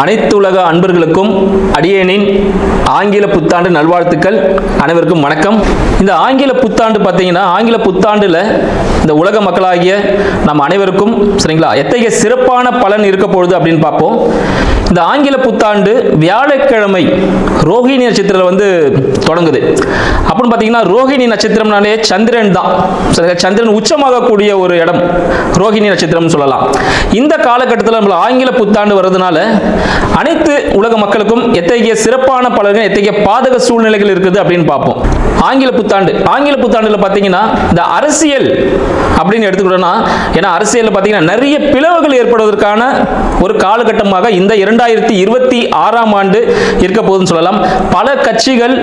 அனைத்து உலக அன்பர்களுக்கும் அடியேனின் ஆங்கில புத்தாண்டு நல்வாழ்த்துக்கள் அனைவருக்கும் வணக்கம். இந்த ஆங்கில புத்தாண்டு பார்த்தீங்கன்னா ஆங்கில புத்தாண்டில் இந்த உலக மக்களாகிய நம் அனைவருக்கும் சரிங்களா எத்தகைய சிறப்பான பலன் இருக்க போகுது அப்படின்னு பார்ப்போம். இந்த ஆங்கில புத்தாண்டு வியாழக்கிழமை ரோஹிணி நட்சத்திரம் வந்து தொடங்குது. அப்படின்னு பார்த்தீங்கன்னா ரோஹிணி நட்சத்திரம்னாலே சந்திரன் தான். சரிங்களா? சந்திரன் உச்சமாகக்கூடிய ஒரு இடம். ரோஹிணி நட்சத்திரம்னு சொல்லலாம். இந்த காலகட்டத்தில் நம்ம ஆங்கில புத்தாண்டு வர்றதுனால அனைத்து உலக மக்களுக்கும் எத்தகைய சிறப்பான பலர்கள் எத்தகைய பாதக சூழ்நிலைகள் இருக்குது அப்படின்னு பார்ப்போம். ஆங்கில புத்தாண்டு. ஆங்கில புத்தாண்டில் பார்த்தீங்கன்னா இந்த அரசியல் அப்படின்னு எடுத்துக்கிட்டோம்னா ஏன்னா அரசியலில் பார்த்தீங்கன்னா நிறைய பிளவுகள் ஏற்படுவதற்கான ஒரு காலகட்டமாக இந்த இரண்டாயிரத்தி இருபத்தி ஆறாம் ஆண்டு இருக்க போகுதுன்னு சொல்லலாம். பல கட்சிகள்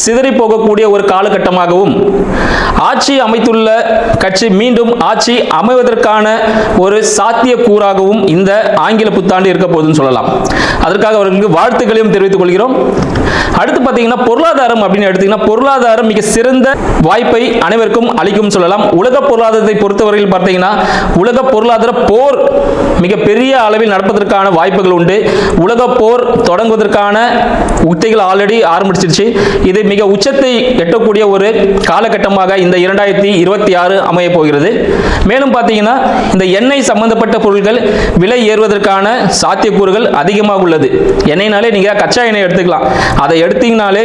சிதறி போகக்கூடிய ஒரு காலகட்டமாகவும் ஆட்சி அமைத்துள்ள கட்சி மீண்டும் ஆட்சி அமைவதற்கான ஒரு சாத்திய கூறாகவும் இந்த ஆங்கில புத்தாண்டு இருக்க போகுதுன்னு சொல்லலாம். அதற்காக அவர்களுக்கு வாழ்த்துக்களையும் தெரிவித்துக் கொள்கிறோம். அடுத்து பார்த்தீங்கன்னா பொருளாதாரம் அப்படின்னு எடுத்தீங்கன்னா பொருளாதாரம் மிக சிறந்த வாய்ப்பை அனைவருக்கும் அளிக்கும் சொல்லலாம். உலக பொருளாதாரத்தை பொறுத்தவரையில் பார்த்தீங்கன்னா உலக பொருளாதார போர் மிக பெரிய அளவில் நடப்பதற்கான வாய்ப்புகள் உண்டு. உலக போர் தொடங்குவதற்கான உத்திகள் ஆல்ரெடி ஆரம்பிச்சிருச்சு. இது மிக உச்சத்தை எட்டக்கூடிய ஒரு காலகட்டமாக இந்த இரண்டாயிரத்தி இருபத்தி ஆறு அமைய போகிறது. மேலும் பார்த்தீங்கன்னா இந்த எண்ணெய் சம்பந்தப்பட்ட பொருட்கள் விலை ஏறுவதற்கான சாத்தியக்கூறுகள் அதிகமாக உள்ளது. எண்ணெய்னாலே நீங்கள் கச்சா எண்ணெய் எடுத்துக்கலாம். அதை எடுத்தீங்கனாலே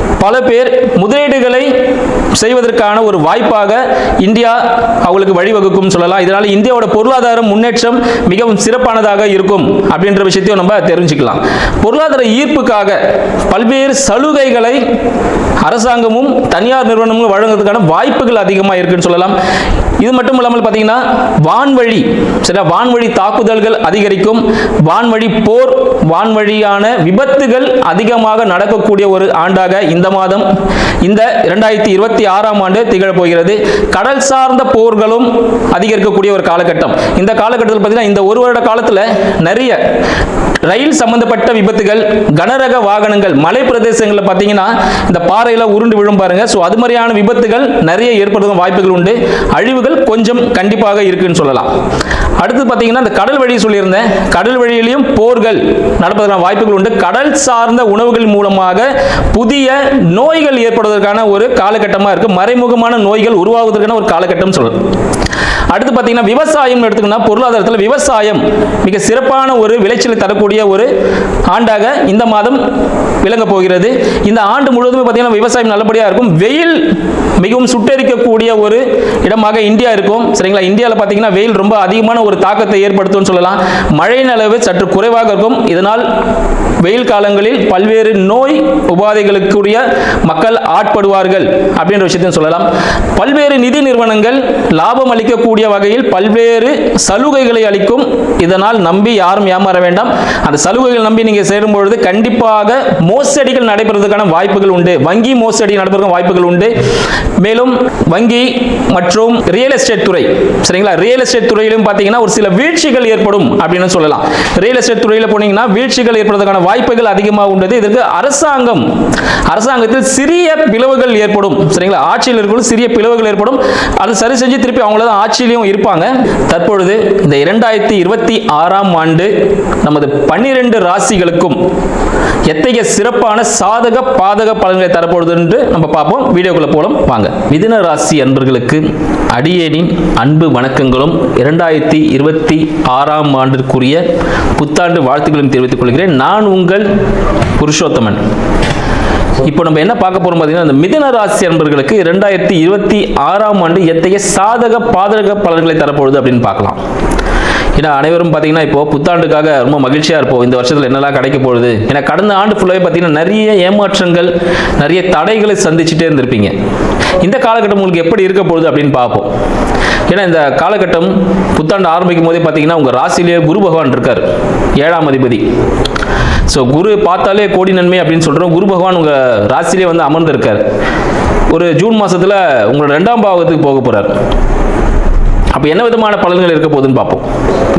பல பேர் முதலீடுகளை செய்வதற்கான ஒரு வாய்ப்பாக இந்தியா அவங்களுக்கு வழிவகுக்கும் சொல்லலாம். இதனால இந்தியாவோட பொருளாதாரம் முன்னேற்றம் மிகவும் சிறப்பானதாக இருக்கும் அப்படின்ற விஷயத்தையும் நம்ம தெரிஞ்சுக்கலாம். பொருளாதார ஈர்ப்புக்காக பல்வேறு சலுகைகளை அரசாங்கமும் தனியார் நிறுவனமும் வழங்குறதுக்கான வாய்ப்புகள் அதிகமாக இருக்குன்னு சொல்லலாம். இது மட்டும் இல்லாமல் பார்த்தீங்கன்னா வான்வழி சில வான்வழி தாக்குதல்கள் அதிகரிக்கும். வான்வழி போர் வான்வழியான விபத்துகள் அதிகமாக நடக்கக்கூடிய ஒரு ஆண்டாக இந்த மாதம் இந்த இரண்டாயிரத்தி இருபத்தி ஆறாம் ஆண்டு திகழப் போகிறது. கடல் சார்ந்த போர்களும் அதிகரிக்கக்கூடிய ஒரு காலகட்டம். இந்த காலகட்டத்தில் பார்த்தீங்கன்னா இந்த ஒரு வருட காலத்தில் நிறைய ரயில் சம்பந்தப்பட்ட விபத்துகள் கனரக வாகனங்கள் மலை பிரதேசங்களில் பார்த்தீங்கன்னா இந்த பாறையில் உருண்டு விழும் பாருங்க. ஸோ அது மாதிரியான விபத்துகள் நிறைய ஏற்படுவதற்கு வாய்ப்புகள் உண்டு. அழிவுகள் கொஞ்சம் கண்டிப்பாக இருக்குன்னு சொல்லலாம். அடுத்து பார்த்தீங்கன்னா இந்த கடல் வழி சொல்லியிருந்தேன். கடல் வழியிலையும் போர்கள் நடப்பதற்கான வாய்ப்புகள் உண்டு. கடல் சார்ந்த உணவுகள் மூலமாக புதிய நோய்கள் ஏற்படுவதற்கான ஒரு காலகட்டமாக இருக்குது மறைமுகமான நோய்கள் உருவாவதற்கான ஒரு காலகட்டம் சொல்லலாம். அடுத்து பார்த்தீங்கன்னா விவசாயம் எடுத்துக்கணும் பொருளாதாரத்தில் விவசாயம் மிக சிறப்பான ஒரு விளைச்சலை தரக்கூடிய ஒரு ஆண்டாக இந்த மாதம் விளங்க போகிறது. இந்த ஆண்டு முழுவதுமே பார்த்தீங்கன்னா விவசாயம் நல்லபடியாக இருக்கும். வெயில் மிகவும் சுட்டரிக்கக்கூடிய ஒரு இடமாக இந்தியா இருக்கும். சரிங்களா? இந்தியாவில் பார்த்தீங்கன்னா வெயில் ரொம்ப அதிகமான ஒரு தாக்கத்தை ஏற்படுத்தும்னு சொல்லலாம். மழையின் அளவு சற்று குறைவாக இருக்கும். இதனால் வெயில் காலங்களில் பல்வேறு நோய் உபாதைகளுக்குரிய மக்கள் ஆட்படுவார்கள் அப்படின்ற விஷயத்தையும் சொல்லலாம். பல்வேறு நிதி நிறுவனங்கள் லாபம் அளிக்கக்கூடிய வகையில் பல்வேறு சலுகைகளை அளிக்கும். இதனால் நம்பி யாரும் ஏமாற வேண்டாம். அந்த சலுகைகள் நம்பி நீங்கள் சேரும் பொழுது கண்டிப்பாக மோசடிகள் நடைபெறுவதற்கான வாய்ப்புகள் உண்டு. வங்கி மோசடி நடைபெறும் வாய்ப்புகள் உண்டு. மேலும் வங்கி மற்றும் ரியல் எஸ்டேட் துறை சரிங்களா? ரியல் எஸ்டேட் துறையிலும் பார்த்தீங்கன்னா ஒரு சில வீழ்ச்சிகள் ஏற்படும் அப்படின்னு சொல்லலாம். ரியல் எஸ்டேட் துறையில் போனீங்கன்னா வீழ்ச்சிகள் ஏற்படுவதற்கான வாய்ப்புகள் அதிகமாக உண்டு இதற்கு அரசாங்கம் அரசாங்கத்தில் சிறிய பிளவுகள் ஏற்படும் சரிங்களா? ஆட்சியில் இருக்கும் சிறிய பிளவுகள் ஏற்படும். அது சரி செஞ்சு திருப்பி அவங்கள தான் ஆட்சியிலையும் இருப்பாங்க. தற்பொழுது இந்த இரண்டாயிரத்தி இருபத்தி ஆறாம் ஆண்டு நமது பன்னிரண்டு ராசிகளுக்கும் எத்தகைய சிறப்பான சாதக பாதக பலன்களை தரப்போகுது என்று நம்ம பார்ப்போம். வீடியோக்குள்ள போலும். வாங்க. மிதுன ராசி அன்பர்களுக்கு அடியேனின் அன்பு வணக்கங்களும் இரண்டாயிரத்தி இருபத்தி ஆறாம் ஆண்டிற்குரிய புத்தாண்டு வாழ்த்துக்களையும் தெரிவித்துக் கொள்கிறேன். நான் உங்கள் புருஷோத்தமன். இப்போ நம்ம என்ன பார்க்க போறோம் பார்த்தீங்கன்னா இந்த மிதன ராசி அன்பர்களுக்கு இரண்டாயிரத்தி இருபத்தி ஆறாம் ஆண்டு எத்தகைய சாதக பாதக பலன்களை தரப்போகுது அப்படின்னு பார்க்கலாம். ஏன்னா அனைவரும் பார்த்தீங்கன்னா இப்போ புத்தாண்டுக்காக ரொம்ப மகிழ்ச்சியாக இருப்போம். இந்த வருஷத்தில் என்னெல்லாம் கிடைக்க போகுது? ஏன்னா கடந்த ஆண்டு ஃபுல்லாகவே பார்த்தீங்கன்னா நிறைய ஏமாற்றங்கள் நிறைய தடைகளை சந்திச்சுட்டே இருந்திருப்பீங்க. இந்த காலகட்டம் உங்களுக்கு எப்படி இருக்க போகுது அப்படின்னு பார்ப்போம். ஏன்னா இந்த காலகட்டம் புத்தாண்டு ஆரம்பிக்கும் போதே பார்த்தீங்கன்னா உங்கள் ராசியிலேயே குரு பகவான் இருக்கார். ஏழாம் அதிபதி. ஸோ குரு பார்த்தாலே கோடி நன்மை அப்படின்னு சொல்கிறோம் குரு பகவான் உங்கள் ராசியிலே வந்து அமர்ந்திருக்கார். ஒரு ஜூன் மாதத்தில் உங்களோட ரெண்டாம் பாவத்துக்கு போக போகிறார் அப்போ என்ன விதமான பலன்கள் இருக்க போகுதுன்னு பார்ப்போம்.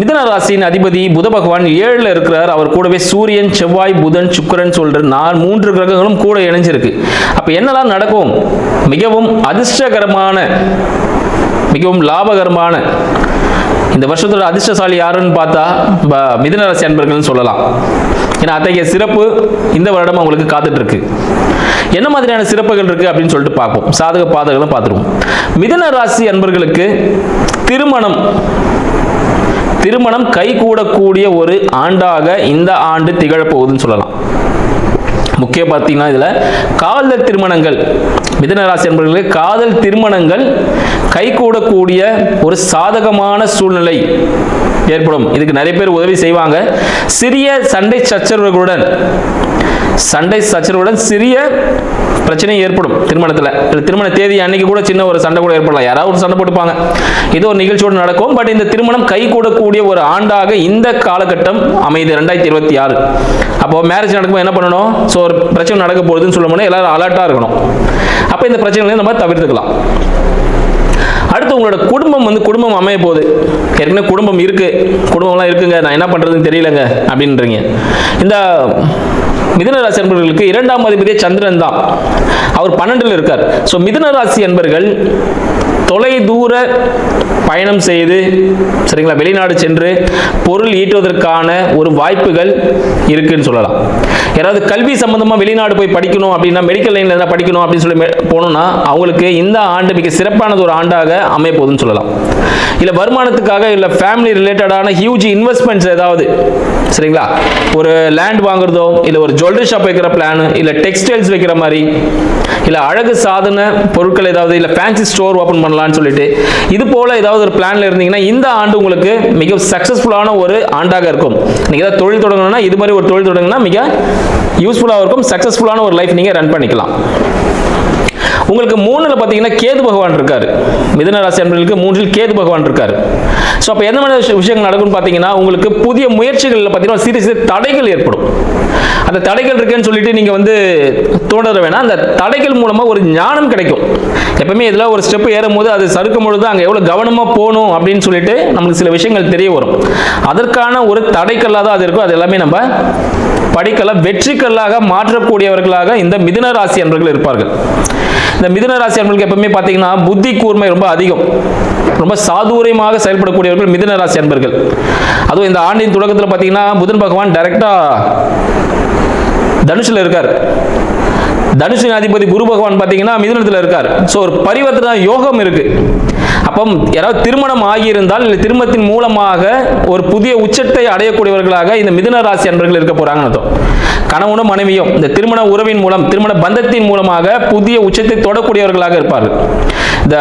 மிதன ராசியின் அதிபதி புத பகவான் ஏழில் இருக்கிறார். அவர் கூடவே சூரியன் செவ்வாய் புதன் சுக்கரன் சொல்ற நான் மூன்று கிரகங்களும் கூட இணைஞ்சிருக்கு. அப்போ என்னெல்லாம் நடக்கும்? மிகவும் அதிர்ஷ்டகரமான மிகவும் லாபகரமான இந்த வருஷத்தோட அதிர்ஷ்டசாலி யாருன்னு பார்த்தா ப- அன்பர்கள்னு சொல்லலாம். ஏன்னா அத்தகைய சிறப்பு இந்த வருடம் அவங்களுக்கு காத்துட்டு இருக்கு என்ன மாதிரியான சிறப்புகள் இருக்கு அப்படின்னு சொல்லிட்டு பார்ப்போம். சாதக பாதகங்களும் பார்த்துருவோம். மிதுன ராசி அன்பர்களுக்கு திருமணம். திருமணம் கைகூடக்கூடிய ஒரு ஆண்டாக இந்த ஆண்டு திகழப்போகுதுன்னு சொல்லலாம். முக்கிய பார்த்தீங்கன்னா இதில் காதல் திருமணங்கள். மிதனராசி என்பவர்களுக்கு காதல் திருமணங்கள் கைகூடக்கூடிய ஒரு சாதகமான சூழ்நிலை ஏற்படும். இதுக்கு நிறைய பேர் உதவி செய்வாங்க. சிறிய சண்டை சச்சரவுகளுடன் சண்டை சச்சரவுடன் சிறிய பிரச்சனை ஏற்படும் திருமணத்தில். திருமண தேதி அன்னைக்கு கூட சின்ன ஒரு சண்டை கூட ஏற்படலாம். யாராவது ஒரு சண்டை போட்டுப்பாங்க. இது ஒரு நிகழ்ச்சியோடு நடக்கும். பட் இந்த திருமணம் கை கூடக்கூடிய ஒரு ஆண்டாக இந்த காலகட்டம் அமைது. ரெண்டாயிரத்தி இருபத்தி ஆறு. அப்போ மேரேஜ் நடக்கும்போது என்ன பண்ணணும்? ஸோ ஒரு பிரச்சனை நடக்க போகுதுன்னு சொல்லும்போது எல்லாரும் அலர்ட்டாக இருக்கணும். அப்போ இந்த பிரச்சனைகளை நம்ம தவிர்த்துக்கலாம். அடுத்து உங்களோட குடும்பம் வந்து குடும்பம் அமைய போகுது. ஏற்கனவே குடும்பம் இருக்கு. குடும்பம்லாம் இருக்குங்க. நான் என்ன பண்றதுன்னு தெரியலங்க. அப்படின்றீங்க. இந்த மிதுன ராசி என்பவர்களுக்கு இரண்டாம் அதிபதியே சந்திரன் தான். அவர் பன்னெண்டில் இருக்கார். ஸோ மிதுன ராசி என்பர்கள் தொலை தூர பயணம் செய்து சரிங்களா வெளிநாடு சென்று பொருள் ஈட்டுவதற்கான ஒரு வாய்ப்புகள் இருக்குன்னு சொல்லலாம். யாராவது கல்வி சம்பந்தமாக வெளிநாடு போய் படிக்கணும் அப்படின்னா மெடிக்கல் லைனில் எதாவது படிக்கணும் அப்படின்னு சொல்லி மெ- போகணும்னா அவங்களுக்கு இந்த ஆண்டு மிக சிறப்பானது ஒரு ஆண்டாக அமைய போகுதுன்னு சொல்லலாம். இல்லை வருமானத்துக்காக இல்லை ஃபேமிலி ரிலேட்டடான ஹியூஜ் இன்வெஸ்ட்மெண்ட்ஸ் ஏதாவது சரிங்களா? ஒரு லேண்ட் வாங்குறதோ இல்லை ஒரு ஜுவல்லரி ஷாப் வைக்கிற பிளான் இல்லை டெக்ஸ்டைல்ஸ் வைக்கிற மாதிரி இல்லை அழகு சாதன பொருட்கள் ஏதாவது இல்லை ஃபேன்சி ஸ்டோர் ஓப்பன் பண்ணலான்னு சொல்லிட்டு இது போல் ஏதாவது ஒரு பிளானில் இருந்தீங்கன்னா இந்த ஆண்டு உங்களுக்கு மிக சக்ஸஸ்ஃபுல்லான ஒரு ஆண்டாக இருக்கும். நீங்கள் ஏதாவது தொழில் தொடங்கணும்னா இது மாதிரி ஒரு தொழில் தொடங்கினா மிக யூஸ்ஃபுல்லாக இருக்கும் சக்ஸஸ்ஃபுல்லான ஒரு லைஃப் நீங்கள் ரன் பண்ணிக்கலாம். உங்களுக்கு மூணில் பார்த்தீங்கன்னா கேது பகவான் இருக்காரு. மிதன ராசி அன்பர்களுக்கு மூன்றில் கேது பகவான் இருக்காரு. ஸோ அப்போ எந்த மாதிரி விஷய- விஷயங்கள் நடக்கும்னு பார்த்தீங்கன்னா உங்களுக்கு புதிய முயற்சிகளில் பார்த்தீங்கன்னா சிறு சிறு தடைகள் ஏற்படும். அந்த தடைகள் இருக்குன்னு சொல்லிட்டு நீங்கள் வந்து தோணற வேணாம். அந்த தடைகள் மூலமாக ஒரு ஞானம் கிடைக்கும். எப்பவுமே இதில் ஒரு ஸ்டெப் ஏறும் போது அது சறுக்கும் பொழுது அங்கே எவ்வளோ கவனமாக போகணும் அப்படின்னு சொல்லிட்டு நமக்கு சில விஷயங்கள் தெரிய வரும். அதற்கான ஒரு தடைக்கல்லாக தான் அது இருக்கும். அது எல்லாமே நம்ம படிக்கலை வெற்றிக்கல்லாக மாற்றக்கூடியவர்களாக இந்த மிதுன ராசி அன்பர்கள் இருப்பார்கள். இந்த மிதுன ராசி அன்பர்களுக்கு எப்பவுமே பார்த்தீங்கன்னா புத்தி கூர்மை ரொம்ப அதிகம். ரொம்ப சாதுரியமாக செயல்படக்கூடியவர்கள் மிதுன ராசி அன்பர்கள். அதுவும் இந்த ஆண்டின் தொடக்கத்தில் பார்த்தீங்கன்னா புதன் பகவான் டைரக்டாக தனுஷில் இருக்கார். தனுஷின் அதிபதி குரு பகவான் பார்த்தீங்கன்னா மிதுனத்தில் இருக்கார். ஸோ ஒரு பரிவர்த்தனை யோகம் இருக்கு. அப்போ யாராவது திருமணம் ஆகியிருந்தால் இல்லை திருமணத்தின் மூலமாக ஒரு புதிய உச்சத்தை அடையக்கூடியவர்களாக இந்த மிதுன ராசி அன்பர்கள் இருக்க போறாங்கன்னு அர்த்தம். கணவனும் மனைவியும் இந்த திருமண உறவின் மூலம் திருமண பந்தத்தின் மூலமாக புதிய உச்சத்தை தொடக்கூடியவர்களாக இருப்பார்கள். இந்த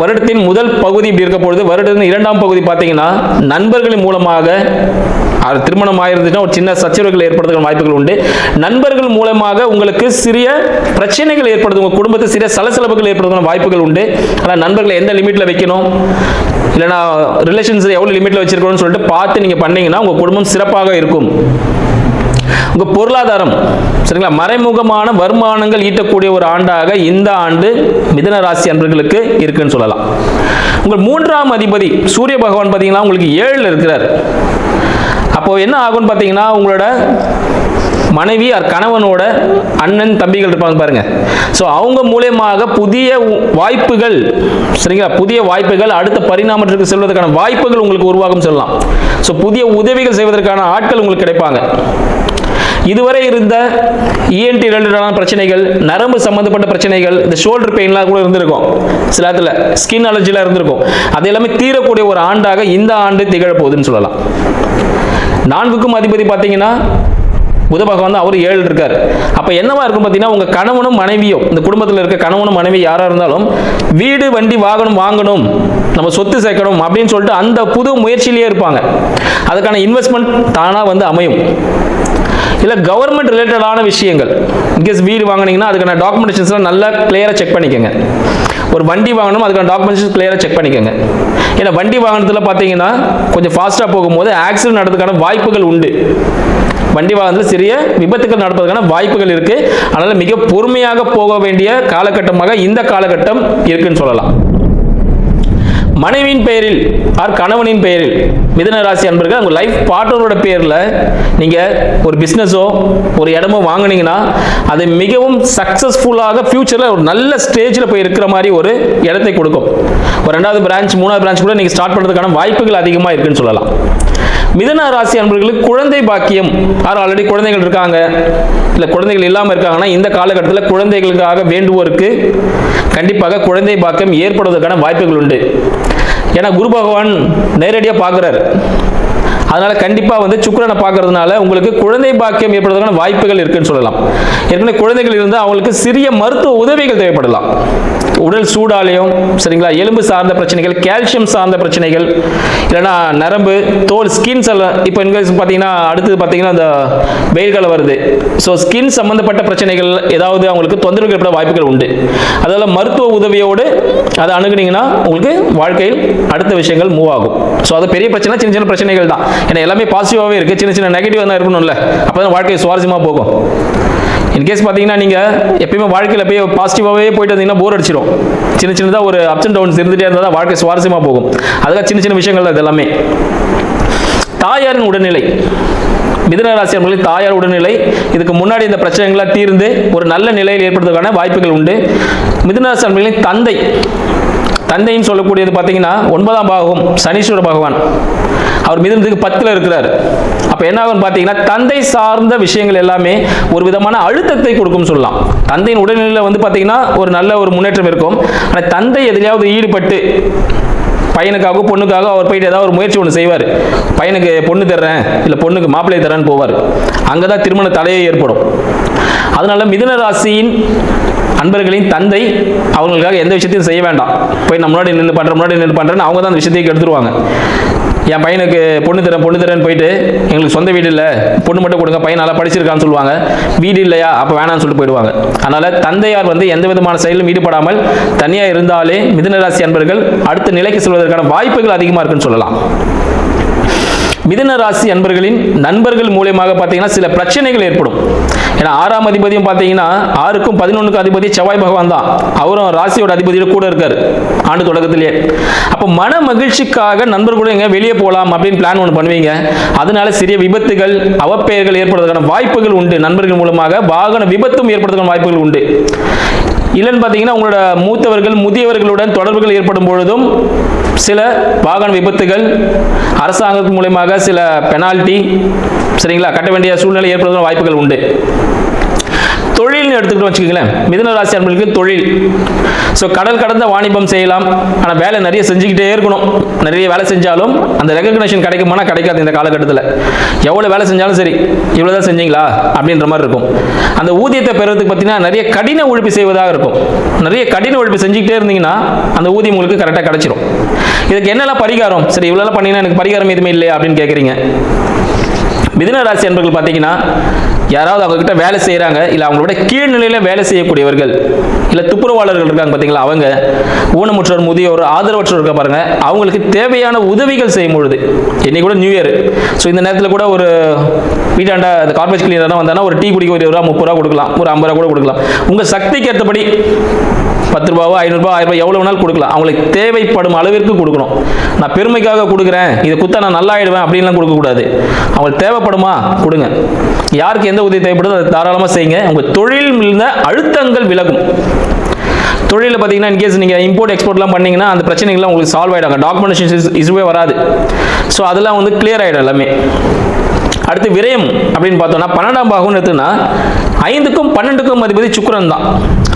வருடத்தின் முதல் பகுதி இப்படி இருக்க பொழுது வருடத்தின் இரண்டாம் பகுதி பார்த்தீங்கன்னா நண்பர்களின் மூலமாக திருமணம் ஆயிருந்துச்சுன்னா ஒரு சின்ன சச்சரவுகள் ஏற்படுறதுக்கு வாய்ப்புகள் உண்டு. நண்பர்கள் மூலமாக உங்களுக்கு சிறிய பிரச்சனைகள் ஏற்படுது. உங்கள் குடும்பத்தில் சிறிய சலசலப்புகள் ஏற்படுறதுக்கான வாய்ப்புகள் உண்டு. ஆனால் நண்பர்களை எந்த லிமிட்டில் வைக்கணும்? இல்லைனா ரிலேஷன்ஸ் எவ்வளோ லிமிட்டில் வச்சிருக்கணும்னு சொல்லிட்டு பார்த்து நீங்கள் பண்ணீங்கன்னா உங்கள் குடும்பம் சிறப்பாக இருக்கும். உங்கள் பொருளாதாரம் சரிங்களா? மறைமுகமான வருமானங்கள் ஈட்டக்கூடிய ஒரு ஆண்டாக இந்த ஆண்டு மிதன ராசி அன்பர்களுக்கு இருக்குன்னு சொல்லலாம். உங்கள் மூன்றாம் அதிபதி சூரிய பகவான் பார்த்தீங்கன்னா உங்களுக்கு ஏழில் இருக்கிறார். அப்போ என்ன ஆகும்னு பார்த்தீங்கன்னா உங்களோட மனைவி அவர் கணவனோட அண்ணன் தம்பிகள் இருப்பாங்க பாருங்க. ஸோ அவங்க மூலயமாக புதிய உ- வாய்ப்புகள் சரிங்களா? புதிய வாய்ப்புகள் அடுத்த பரிணாமத்திற்கு செல்வதற்கான வாய்ப்புகள் உங்களுக்கு உருவாகும் சொல்லலாம். ஸோ புதிய உதவிகள் செய்வதற்கான ஆட்கள் உங்களுக்கு கிடைப்பாங்க. இதுவரை இருந்த இஎன்டி ரிலேட்டடான பிரச்சனைகள் நரம்பு சம்பந்தப்பட்ட பிரச்சனைகள் இந்த ஷோல்டர் பெயின்லாம் கூட இருந்திருக்கும். சில இடத்துல ஸ்கின் அலர்ஜிலாம் இருந்திருக்கும். அது எல்லாமே தீரக்கூடிய ஒரு ஆண்டாக இந்த ஆண்டு திகழப் போகுதுன்னு சொல்லலாம். நான்குக்கும் அதிபதி பார்த்தீங்கன்னா புத பகவான் தான் அவர் ஏழு இருக்கார். அப்போ என்னவா இருக்கும் பார்த்தீங்கன்னா உங்கள் கணவனும் மனைவியும் இந்த குடும்பத்தில் இருக்க கணவனும் மனைவி யாராக இருந்தாலும் வீடு வண்டி வாகனம் வாங்கணும் நம்ம சொத்து சேர்க்கணும் அப்படின்னு சொல்லிட்டு அந்த புது முயற்சியிலேயே இருப்பாங்க. அதுக்கான இன்வெஸ்ட்மெண்ட் தானாக வந்து அமையும். இல்லை கவர்மெண்ட் ரிலேட்டடான விஷயங்கள். இன்கேஸ் வீடு வாங்குனீங்கன்னா அதுக்கான டாக்குமெண்டேஷன்ஸ்லாம் நல்லா கிளியராக செக் பண்ணிக்கோங்க. ஒரு வண்டி வாங்கணும் அதுக்கான டாக்குமெண்டேஷன் கிளியராக செக் பண்ணிக்கோங்க. ஏன்னா வண்டி வாகனத்தில் பார்த்தீங்கன்னா கொஞ்சம் ஃபாஸ்ட்டாக போகும்போது ஆக்சிடென்ட் நடக்கிறதுக்கான வாய்ப்புகள் உண்டு. வண்டி வாகனத்தில் சிறிய விபத்துகள் நடப்பதற்கான வாய்ப்புகள் இருக்குது அதனால் மிக பொறுமையாக போக வேண்டிய காலகட்டமாக இந்த காலகட்டம் இருக்குன்னு சொல்லலாம். மனைவியின் பெயரில் ஆர் கணவனின் பெயரில் மிதன ராசி அன்பர்கள் உங்கள் லைஃப் பார்ட்னரோட பேரில் நீங்கள் ஒரு பிஸ்னஸோ ஒரு இடமோ வாங்கினீங்கன்னா அது மிகவும் சக்ஸஸ்ஃபுல்லாக ஃப்யூச்சரில் ஒரு நல்ல ஸ்டேஜில் போய் இருக்கிற மாதிரி ஒரு இடத்தை கொடுக்கும். ஒரு ரெண்டாவது பிரான்ச் மூணாவது பிரான்ச் கூட நீங்கள் ஸ்டார்ட் பண்ணுறதுக்கான வாய்ப்புகள் அதிகமாக இருக்குன்னு சொல்லலாம். மிதன ராசி அன்பர்களுக்கு குழந்தை பாக்கியம். யார் ஆல்ரெடி குழந்தைகள் இருக்காங்க? இல்லை குழந்தைகள் இல்லாமல் இருக்காங்கன்னா இந்த காலகட்டத்தில் குழந்தைகளுக்காக வேண்டுவோருக்கு கண்டிப்பாக குழந்தை பாக்கியம் ஏற்படுவதற்கான வாய்ப்புகள் உண்டு. ஏன்னா குரு பகவான் நேரடியாக பார்க்குறாரு. அதனால கண்டிப்பாக வந்து சுக்கரனை பார்க்கறதுனால உங்களுக்கு குழந்தை பாக்கியம் ஏற்படுறதுக்கான வாய்ப்புகள் இருக்குன்னு சொல்லலாம். ஏற்கனவே குழந்தைகள் இருந்தால் அவங்களுக்கு சிறிய மருத்துவ உதவிகள் தேவைப்படலாம். உடல் சூடாலையும் சரிங்களா? எலும்பு சார்ந்த பிரச்சனைகள் கால்சியம் சார்ந்த பிரச்சனைகள் இல்லைன்னா நரம்பு தோல் ஸ்கின் எல்லாம் இப்போ இன்கேஸ் பார்த்தீங்கன்னா அடுத்தது பார்த்தீங்கன்னா அந்த வெயில் காலம் வருது. ஸோ ஸ்கின் சம்மந்தப்பட்ட பிரச்சனைகள் ஏதாவது அவங்களுக்கு தொந்தரவு ஏற்பட வாய்ப்புகள் உண்டு. அதெல்லாம் மருத்துவ உதவியோடு அதை அணுகுனீங்கன்னா உங்களுக்கு வாழ்க்கையில் அடுத்த விஷயங்கள் மூவ் ஆகும். ஸோ அது பெரிய பிரச்சனை சின்ன சின்ன பிரச்சனைகள் தான். ஏன்னா எல்லாமே பாசிட்டிவாகவே இருக்குது சின்ன சின்ன நெகட்டிவாக தான் இருக்கணும்ல. அப்போ தான் வாழ்க்கை சுவாரஸ்யமாக போகும். இன்கேஸ் பார்த்தீங்கன்னா நீங்கள் எப்பயுமே வாழ்க்கையில் போய் பாசிட்டிவாகவே போயிட்டு வந்தீங்கன்னா போர் அடிச்சிடும் சின்ன சின்னதாக ஒரு அப்ஸ் அண்ட் டவுன்ஸ் இருந்துகிட்டே இருந்தால் தான் வாழ்க்கை சுவாரஸ்யமாக போகும். அதுக்காக சின்ன சின்ன விஷயங்கள் அது எல்லாமே தாயாரின் உடல்நிலை. மிதுன ராசி அன்பர்களின் தாயார் உடல்நிலை. இதுக்கு முன்னாடி இந்த பிரச்சனைகள்லாம் தீர்ந்து ஒரு நல்ல நிலையில் ஏற்படுவதற்கான வாய்ப்புகள் உண்டு. மிதுன ராசி தந்தை. தந்தைன்னு சொல்லக்கூடியது பார்த்தீங்கன்னா ஒன்பதாம் பாகம் சனீஸ்வர பகவான். அவர் மிதுனத்துக்கு பத்தில் இருக்கிறார். அப்போ என்ன ஆகும் பார்த்தீங்கன்னா தந்தை சார்ந்த விஷயங்கள் எல்லாமே ஒரு விதமான அழுத்தத்தை கொடுக்கும் சொல்லலாம். தந்தையின் உடல்நிலையில் வந்து பார்த்தீங்கன்னா ஒரு நல்ல ஒரு முன்னேற்றம் இருக்கும். ஆனால் தந்தை எதிலையாவது ஈடுபட்டு பையனுக்காக பொண்ணுக்காக அவர் போயிட்டு ஏதாவது ஒரு முயற்சி ஒன்று செய்வார். பையனுக்கு பொண்ணு தர்றேன் இல்லை பொண்ணுக்கு மாப்பிள்ளை தரேன்னு போவார். அங்கே தான் திருமண தலையே ஏற்படும். அதனால மிதுன ராசியின் அன்பர்களின் தந்தை அவங்களுக்காக எந்த விஷயத்தையும் செய்ய வேண்டாம். போய் நம்ம முன்னாடி நின்று பண்ணுற முன்னாடி நின்று பண்ணுறேன்னு அவங்க தான் அந்த விஷயத்தையும் எடுத்துருவாங்க என் பையனுக்கு பொண்ணு தரேன் பொண்ணு தரேன்னு போயிட்டு எங்களுக்கு சொந்த வீடு இல்லை பொண்ணு மட்டும் கொடுங்க பையன் நல்லா படிச்சிருக்கான்னு சொல்லுவாங்க. வீடு இல்லையா அப்போ வேணாம்னு சொல்லிட்டு போயிடுவாங்க. அதனால் தந்தையார் வந்து எந்த விதமான செயலும் ஈடுபடாமல் தனியாக இருந்தாலே மிதுனராசி அன்பர்கள் அடுத்த நிலைக்கு செல்வதற்கான வாய்ப்புகள் அதிகமாக இருக்குன்னு சொல்லலாம். மிதுன ராசி அன்பர்களின் நண்பர்கள் மூலியமாக பார்த்தீங்கன்னா சில பிரச்சனைகள் ஏற்படும். ஏன்னா ஆறாம் அதிபதியும் பார்த்தீங்கன்னா ஆறுக்கும் பதினொன்றுக்கும் அதிபதி செவ்வாய் பகவான் தான். அவரும் ராசியோட அதிபதியோட கூட இருக்கார் ஆண்டு தொடக்கத்திலேயே. அப்போ மன மகிழ்ச்சிக்காக நண்பர் கூட எங்கே வெளியே போகலாம் அப்படின்னு பிளான் ஒன்று பண்ணுவீங்க. அதனால சிறிய விபத்துகள் அவப்பெயர்கள் ஏற்படுவதற்கான வாய்ப்புகள் உண்டு. நண்பர்கள் மூலமாக வாகன விபத்தும் ஏற்படுவதற்கான வாய்ப்புகள் உண்டு. இல்லைன்னு பார்த்தீங்கன்னா உங்களோட மூத்தவர்கள் முதியவர்களுடன் தொடர்புகள் ஏற்படும் பொழுதும் சில வாகன விபத்துகள் அரசாங்கத்தின் மூலயமாக சில பெனால்ட்டி சரிங்களா? கட்ட வேண்டிய சூழ்நிலை ஏற்படுவதற்கான வாய்ப்புகள் உண்டு. தொழில்னு எடுத்துக்கிட்டு வச்சுக்கோங்களேன். மிதுன ராசி அன்பர்களுக்கு தொழில். ஸோ கடல் கடந்த வாணிபம் செய்யலாம். ஆனால் வேலை நிறைய செஞ்சுக்கிட்டே இருக்கணும். நிறைய வேலை செஞ்சாலும் அந்த ரெகக்னேஷன் கிடைக்குமானா கிடைக்காது இந்த காலகட்டத்தில். எவ்வளோ வேலை செஞ்சாலும் சரி இவ்வளோ தான் செஞ்சீங்களா? அப்படின்ற மாதிரி இருக்கும். அந்த ஊதியத்தை பெறுறதுக்கு பார்த்தீங்கன்னா நிறைய கடின உழைப்பு செய்வதாக இருக்கும். நிறைய கடின உழைப்பு செஞ்சுக்கிட்டே இருந்தீங்கன்னா அந்த ஊதியம் உங்களுக்கு கரெக்டாக கிடைச்சிரும். இதுக்கு என்னெல்லாம் பரிகாரம்? சரி இவ்வளோலாம் பண்ணினா எனக்கு பரிகாரம் எதுவுமே இல்லையா அப்படின்னு கேட்குறீங்க மிதுன ராசி பார்த்தீங்கன்னா யாராவது அவங்கக்கிட்ட வேலை செய்கிறாங்க இல்லை அவங்களோட கீழ்நிலையில் வேலை செய்யக்கூடியவர்கள் இல்லை துப்புரவாளர்கள் இருக்காங்க பார்த்தீங்களா அவங்க ஊனமுற்றோர் முதியோர் ஆதரவற்றோர் இருக்க பாருங்கள் அவங்களுக்கு தேவையான உதவிகள் செய்யும் பொழுது இன்னைக்கு கூட நியூ இயர் ஸோ இந்த நேரத்தில் கூட ஒரு வீட்டாண்டா அந்த கார்பேஜ் கிளீனர் வந்தாங்கன்னா ஒரு டீ குடிக்க ஒரு இருபது ரூபா முப்பது ரூபா கொடுக்கலாம் ஒரு ஐம்பது ரூபா கூட கொடுக்கலாம். உங்கள் சக்திக்கு ஏற்றபடி பத்து ரூபாவோ ஐநூறுரூபா ஆயிரம் ரூபாய் எவ்வளோ வேணாலும் கொடுக்கலாம். அவங்களுக்கு தேவைப்படும் அளவிற்கு கொடுக்கணும். நான் பெருமைக்காக கொடுக்குறேன். இதை குத்தா நான் நல்லா ஆயிடுவேன் அப்படின்லாம் கொடுக்கக்கூடாது. அவங்களுக்கு தேவைப்படுமா? கொடுங்க. யாருக்கு எந்த உதவி தேவைப்படுதோ அதை தாராளமாக செய்யுங்க. உங்கள் தொழில் இருந்த அழுத்தங்கள் விலகும். தொழிலில் பார்த்தீங்கன்னா இன்கேஸ் நீங்கள் இம்போர்ட் எக்ஸ்போர்ட்லாம் பண்ணிங்கன்னா அந்த பிரச்சனைகள்லாம் உங்களுக்கு சால்வ் ஆகிடும் டாக்குமெண்டேஷன் இஸ்யூவே வராது. ஸோ அதெல்லாம் வந்து கிளியர் ஆகிடும் எல்லாமே. அடுத்து விரயம் அப்படின்னு பார்த்தோம்னா பன்னெண்டாம் பாகம்னு எடுத்துன்னா ஐந்துக்கும் பன்னெண்டுக்கும் அதிபதி சுக்கரன் தான்.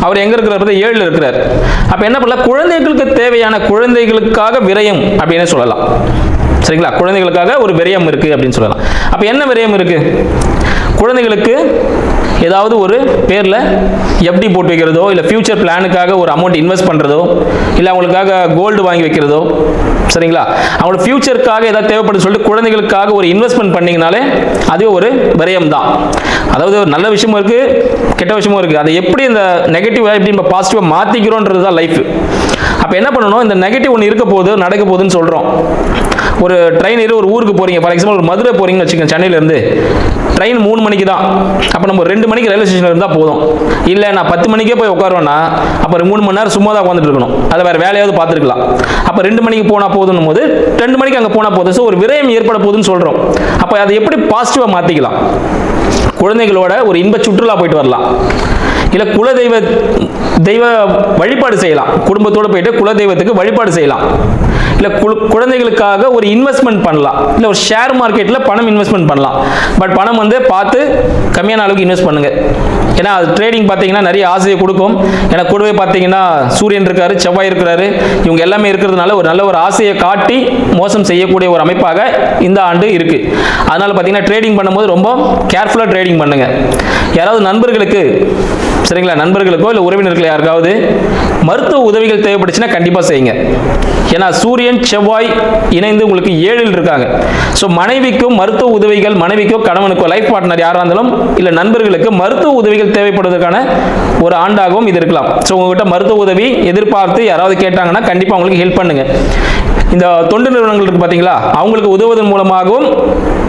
அவர் எங்கே இருக்கிறார் பார்த்தா ஏழில் இருக்கிறார். அப்போ என்ன பண்ணலாம்? குழந்தைகளுக்கு தேவையான குழந்தைகளுக்காக விரயம் அப்படின்னு சொல்லலாம். சரிங்களா? குழந்தைகளுக்காக ஒரு விரயம் இருக்குது அப்படின்னு சொல்லலாம். அப்போ என்ன விரயம் இருக்குது குழந்தைகளுக்கு ஏதாவது ஒரு பேரில் எஃப்டி போட்டு வைக்கிறதோ இல்லை ஃபியூச்சர் பிளானுக்காக ஒரு அமௌண்ட் இன்வெஸ்ட் பண்ணுறதோ இல்லை அவங்களுக்காக கோல்டு வாங்கி வைக்கிறதோ சரிங்களா? அவங்களோட ஃபியூச்சருக்காக ஏதாவது தேவைப்படுது சொல்லிட்டு குழந்தைகளுக்காக ஒரு இன்வெஸ்ட்மெண்ட் பண்ணிங்கனாலே அது ஒரு விரயம் தான் அதாவது ஒரு நல்ல விஷயமும் இருக்குது கெட்ட விஷயமும் இருக்குது அதை எப்படி இந்த நெகட்டிவாக எப்படி நம்ம பாசிட்டிவாக மாற்றிக்கிறோன்றது தான் லைஃப் அப்போ என்ன பண்ணணும்? இந்த நெகட்டிவ் ஒன்று இருக்க போகுது நடக்க போகுதுன்னு சொல்கிறோம் ஒரு ட்ரெயின் ஏறி ஒரு ஊருக்கு போகிறீங்க ஃபார் எக்ஸாம்பிள் ஒரு மதுரை போகிறீங்கன்னு வச்சுக்கோங்க சென்னையிலேருந்து ட்ரெயின் மூணு மணிக்கு தான். அப்போ நம்ம ரெண்டு மணிக்கு ரயில்வே ஸ்டேஷனில் இருந்தால் போதும். இல்லை நான் பத்து மணிக்கே போய் உட்காருவேன்னா அப்போ மூணு மணி நேரம் சும்மா தான் உட்காந்துட்டு இருக்கணும். அதை வேறு வேலையாவது பார்த்துருக்கலாம். அப்போ ரெண்டு மணிக்கு போனால் போதும் போது ரெண்டு மணிக்கு அங்கே போனால் போதும். ஸோ ஒரு விரயம் ஏற்பட போகுதுன்னு சொல்கிறோம் அப்போ அதை எப்படி பாசிட்டிவாக மாற்றிக்கலாம் குழந்தைகளோட ஒரு இன்ப சுற்றுலா போயிட்டு வரலாம். இல்லை குலதெய்வ தெய்வ வழிபாடு செய்யலாம். குடும்பத்தோடு போயிட்டு குலதெய்வத்துக்கு வழிபாடு செய்யலாம். இல்லை கு குழந்தைகளுக்காக ஒரு இன்வெஸ்ட்மெண்ட் பண்ணலாம். இல்லை ஒரு ஷேர் மார்க்கெட்டில் பணம் இன்வெஸ்ட்மெண்ட் பண்ணலாம். பட் பணம் வந்து பார்த்து கம்மியான அளவுக்கு இன்வெஸ்ட் பண்ணுங்கள் ஏன்னா அது ட்ரேடிங் பார்த்தீங்கன்னா நிறைய ஆசையை கொடுக்கும். ஏன்னா கூடவே பார்த்தீங்கன்னா சூரியன் இருக்காரு செவ்வாய் இருக்கிறாரு. இவங்க எல்லாமே இருக்கிறதுனால ஒரு நல்ல ஒரு ஆசையை காட்டி மோசம் செய்யக்கூடிய ஒரு அமைப்பாக இந்த ஆண்டு இருக்கு. அதனால பார்த்தீங்கன்னா ட்ரேடிங் பண்ணும்போது ரொம்ப கேர்ஃபுல்லாக ட்ரேடிங் பண்ணுங்க. யாராவது நண்பர்களுக்கு சரிங்களா? நண்பர்களுக்கோ இல்லை உறவினர்கள் யாருக்காவது மருத்துவ உதவிகள் தேவைப்பட்டுச்சுன்னா கண்டிப்பாக செய்யுங்க. ஏன்னா சூரியன் செவ்வாய் இணைந்து உங்களுக்கு ஏழில் இருக்காங்க. ஸோ மனைவிக்கும் மருத்துவ உதவிகள் மனைவிக்கோ கணவனுக்கோ லைஃப் பார்ட்னர் யாராக இருந்தாலும் இல்லை நண்பர்களுக்கு மருத்துவ உதவிகள் தேவைப்படுவதற்கான ஒரு ஆண்டாகவும் இது இருக்கலாம். ஸோ உங்ககிட்ட மருத்துவ உதவி எதிர்பார்த்து யாராவது கேட்டாங்கன்னா கண்டிப்பாக அவங்களுக்கு ஹெல்ப் பண்ணுங்க. இந்த தொண்டு நிறுவனங்கள் இருக்கு பார்த்தீங்களா அவங்களுக்கு உதவுவதன் மூலமாகவும்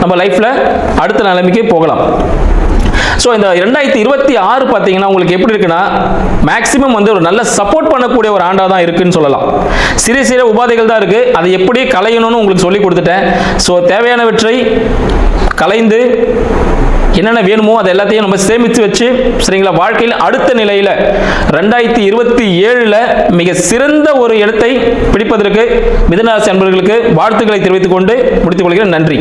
நம்ம லைஃப்பில் அடுத்த நிலைமைக்கு போகலாம். ஸோ இந்த ரெண்டாயிரத்தி இருபத்தி ஆறு பார்த்தீங்கன்னா உங்களுக்கு எப்படி இருக்குன்னா மேக்ஸிமம் வந்து ஒரு நல்ல சப்போர்ட் பண்ணக்கூடிய ஒரு ஆண்டாக தான் இருக்குன்னு சொல்லலாம். சிறிய சிறிய உபாதைகள் தான் இருக்குது அதை எப்படி கலையணும்னு உங்களுக்கு சொல்லி கொடுத்துட்டேன். ஸோ தேவையானவற்றை கலைந்து என்னென்ன வேணுமோ அது எல்லாத்தையும் நம்ம சேமித்து வச்சு சரிங்களா? வாழ்க்கையில் அடுத்த நிலையில் ரெண்டாயிரத்தி இருபத்தி ஏழில் மிக சிறந்த ஒரு இடத்தை பிடிப்பதற்கு மிதனராசி அன்பர்களுக்கு வாழ்த்துக்களை தெரிவித்துக் கொண்டு முடித்துக் கொள்கிறேன். நன்றி.